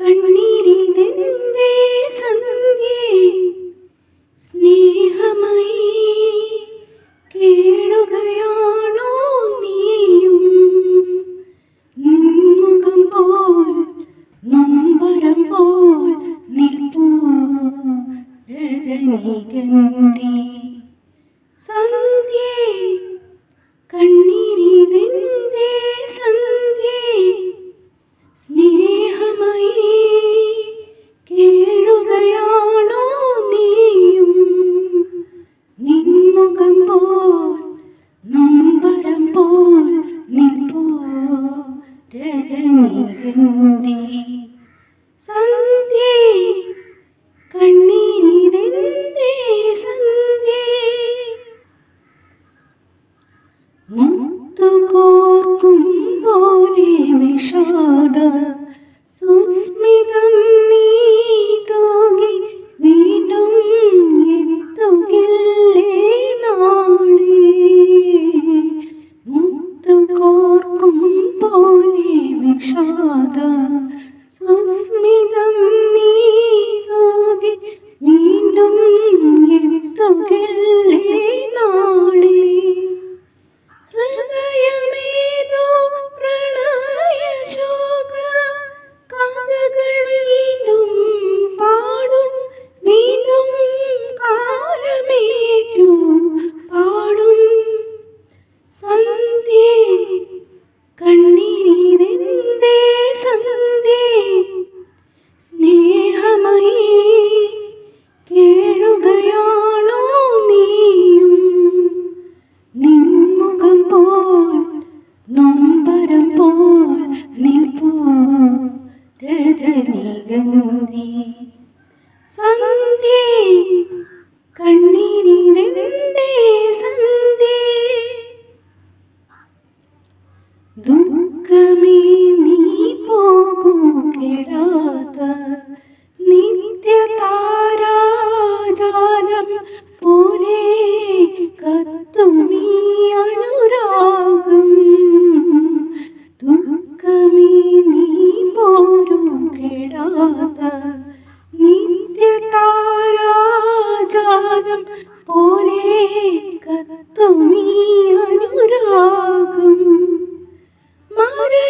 കണ്ണീരിതെന്തേ സന്ധ്യേ? സ്നേഹമയീ കേഴുകയാണോ നീയും? നിൻമുഖം പോൽ നൊമ്പരം പോൽ നിൽപ്പൂ രജനീഗന്ധി. സ്നേഹമയീ കേഴുകയാണോ സന്ധ്യേ കണ്ണീരിതെന്തേ പോലെ വിഷാദ കേഴുകയാണോ നീയും? നിൻമുഖം പോൽ നൊമ്പരം പോൽ നിൽപ്പോ രജനീഗന്ധി സന്ധി കണ്ണീരിനെന്തേ സന്ധി ദുഃഖമേ നീ പോകൂ കെടാത്ത കത്തുമീ അനുരാഗം. ദുഃഖമേ നീ പോരൂ കെടാത്ത നിത്യതാരാജാലം പോലെ കത്തുമീ അനുരാഗം. മരണമേ